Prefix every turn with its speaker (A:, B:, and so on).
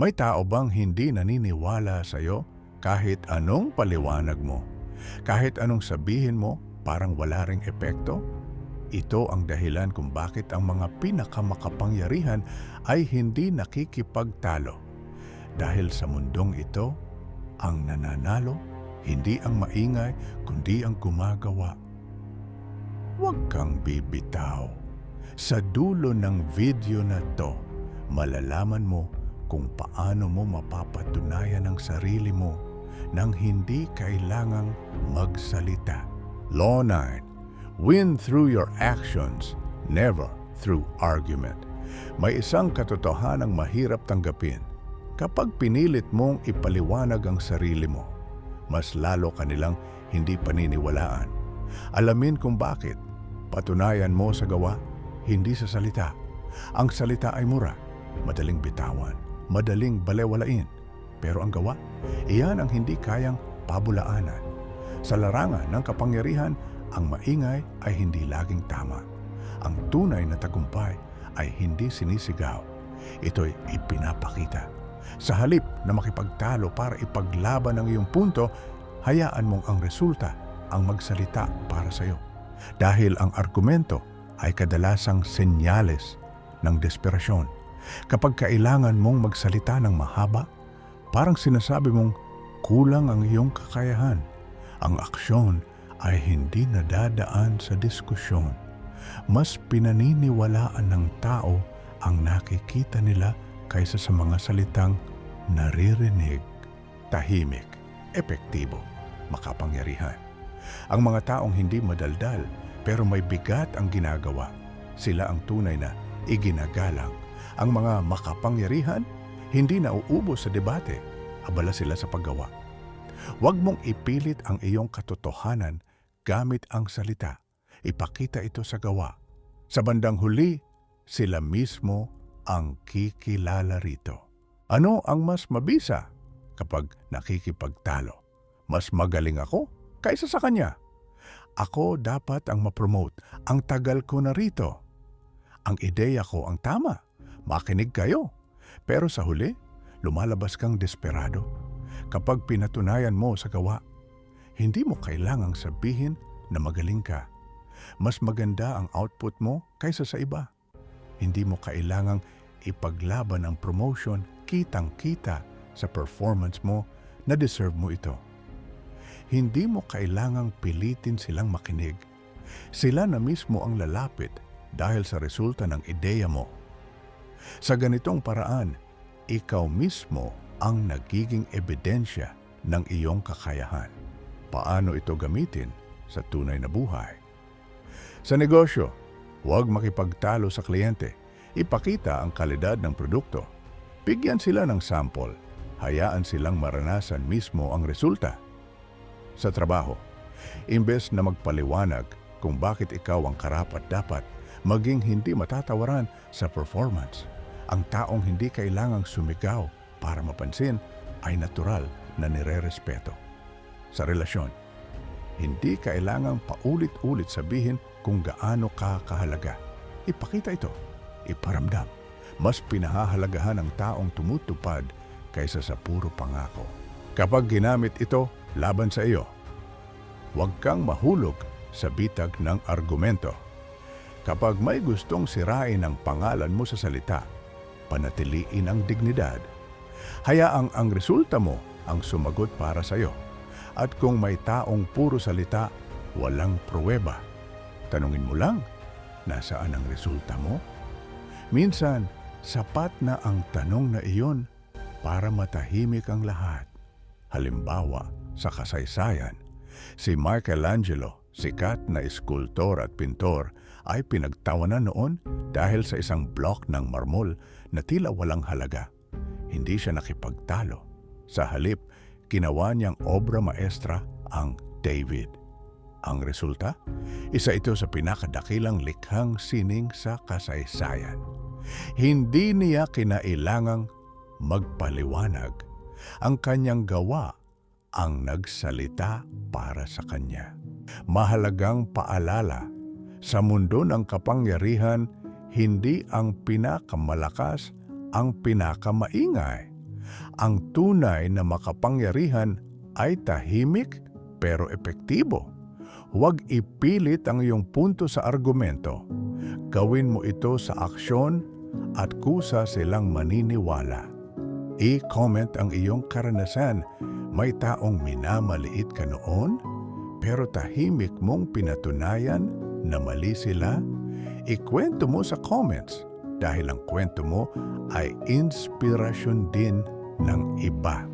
A: May tao bang hindi naniniwala sa iyo kahit anong paliwanag mo? Kahit anong sabihin mo, parang wala ring epekto? Ito ang dahilan kung bakit ang mga pinakamakapangyarihan ay hindi nakikipagtalo. Dahil sa mundong ito, ang nananalo, hindi ang maingay, kundi ang gumagawa. Huwag kang bibitaw. Sa dulo ng video na to, malalaman mo kung paano mo mapapatunayan ang sarili mo nang hindi kailangang magsalita. Law 9. Win through your actions, never through argument. May isang katotohanang mahirap tanggapin. Kapag pinilit mong ipaliwanag ang sarili mo, mas lalo kanilang hindi paniniwalaan. Alamin kung bakit. Patunayan mo sa gawa, hindi sa salita. Ang salita ay mura, madaling bitawan, madaling balewalain. Pero ang gawa, iyan ang hindi kayang pabulaanan. Sa larangan ng kapangyarihan, ang maingay ay hindi laging tama. Ang tunay na tagumpay ay hindi sinisigaw. Ito'y ipinapakita. Sa halip na makipagtalo para ipaglaban ang iyong punto, hayaan mong ang resulta ang magsalita para sa iyo. Dahil ang argumento ay kadalasang senyales ng desperasyon. Kapag kailangan mong magsalita ng mahaba, parang sinasabi mong kulang ang iyong kakayahan. Ang aksyon ay hindi nadadaan sa diskusyon. Mas pinaniniwalaan ng tao ang nakikita nila kaysa sa mga salitang naririnig, tahimik, epektibo, makapangyarihan. Ang mga taong hindi madaldal pero may bigat ang ginagawa, sila ang tunay na iginagalang. Ang mga makapangyarihan hindi nauubos sa debate, abala sila sa paggawa. Huwag mong ipilit ang iyong katotohanan gamit ang salita. Ipakita ito sa gawa. Sa bandang huli, sila mismo ang kikilala rito. Ano ang mas mabisa kapag nakikipagtalo? Mas magaling ako kaysa sa kanya. Ako dapat ang mapromote. Ang tagal ko na rito. Ang ideya ko ang tama. Makinig kayo. Pero sa huli, lumalabas kang desperado. Kapag pinatunayan mo sa gawa, hindi mo kailangang sabihin na magaling ka. Mas maganda ang output mo kaysa sa iba. Hindi mo kailangang ipaglaban ang promotion kitang-kita sa performance mo na deserve mo ito. Hindi mo kailangang pilitin silang makinig. Sila na mismo ang lalapit dahil sa resulta ng ideya mo. Sa ganitong paraan, ikaw mismo ang nagiging ebidensya ng iyong kakayahan. Paano ito gamitin sa tunay na buhay? Sa negosyo, huwag makipagtalo sa kliyente. Ipakita ang kalidad ng produkto. Bigyan sila ng sample. Hayaan silang maranasan mismo ang resulta. Sa trabaho, imbes na magpaliwanag kung bakit ikaw ang karapat dapat maging hindi matatawaran sa performance. Ang taong hindi kailangang sumigaw para mapansin ay natural na nire-respeto. Sa relasyon, hindi kailangang paulit-ulit sabihin kung gaano ka kahalaga. Ipakita ito, iparamdam. Mas pinahahalagahan ng taong tumutupad kaysa sa puro pangako. Kapag ginamit ito laban sa iyo, huwag kang mahulog sa bitag ng argumento. Kapag may gustong sirain ang pangalan mo sa salita, panatiliin ang dignidad. Hayaang ang resulta mo ang sumagot para sa iyo. At kung may taong puro salita, walang pruweba, tanungin mo lang, nasaan ang resulta mo? Minsan, sapat na ang tanong na iyon para matahimik ang lahat. Halimbawa, sa kasaysayan, si Michelangelo, sikat na eskultor at pintor, ay pinagtawanan noon dahil sa isang block ng marmol na tila walang halaga. Hindi siya nakipagtalo. Sa halip, ginawa niyang obra maestra ang David. Ang resulta? Isa ito sa pinakadakilang likhang sining sa kasaysayan. Hindi niya kinailangang magpaliwanag. Ang kanyang gawa ang nagsalita para sa kanya. Mahalagang paalala, sa mundo ng kapangyarihan, hindi ang pinakamalakas ang pinakamaingay. Ang tunay na makapangyarihan ay tahimik pero epektibo. Huwag ipilit ang iyong punto sa argumento. Gawin mo ito sa aksyon at kusa silang maniniwala. I-comment ang iyong karanasan. May taong minamaliit ka noon, pero tahimik mong pinatunayan na mali sila. Ikwento mo sa comments dahil ang kwento mo ay inspirasyon din ng iba.